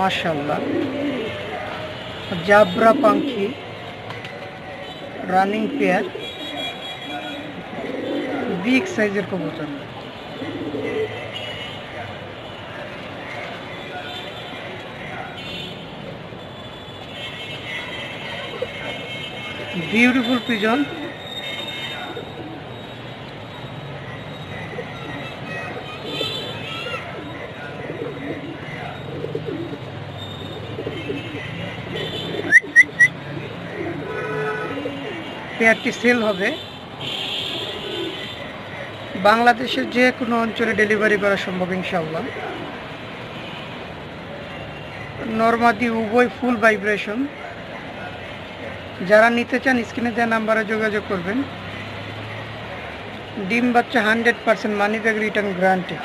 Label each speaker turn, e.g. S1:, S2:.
S1: মাশাল্লাহ জাবরা পাখি running pair big সাইজের কবুতর। বিউটিফুল পিজন পেয়ারটি সেল হবে। বাংলাদেশের যে কোনো অঞ্চলে ডেলিভারি করা সম্ভব ইনশাল্লাহ নর্মাদি উভয় ফুল ভাইব্রেশন। যারা নিতে চান স্ক্রিনে দেওয়া নাম্বারে যোগাযোগ করবেন। ডিম বাচ্চা hundred percent money back return guarantee